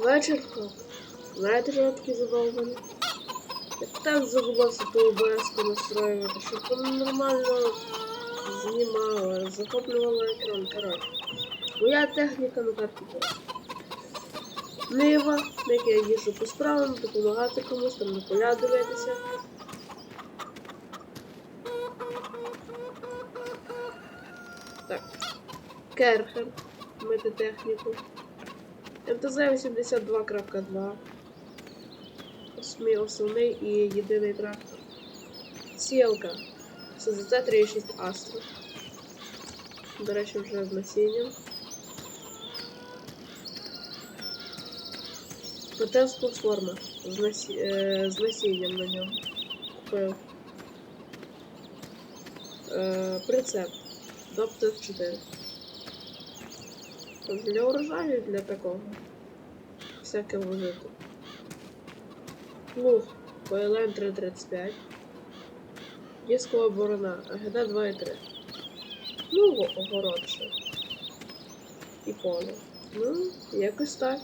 Вечірка. Знаєте, що я так забулася ту обс настроювати, щоб воно нормально знімало, захоплювало екран, коротше. Моя техніка на карті. Нива, на якій я їжджу по справам, допомагати комусь, там на поля дивитися. Так. Керхер. Мити техніку. МТЗ 82.2. Осмій основний і єдиний трактор. Сілка. СЗЦ 36 Астро. До речі, вже з насінням. Протез платформа з, насі... е, з насінням на ньому. Купив. Е, прицеп. Доптер 4. Для урожаю для такого. Всяке возити. Лух. ПЛН 335. Діскова борона АГД 2,3. Ну, о- огород ще. І поле. Ну, якось так.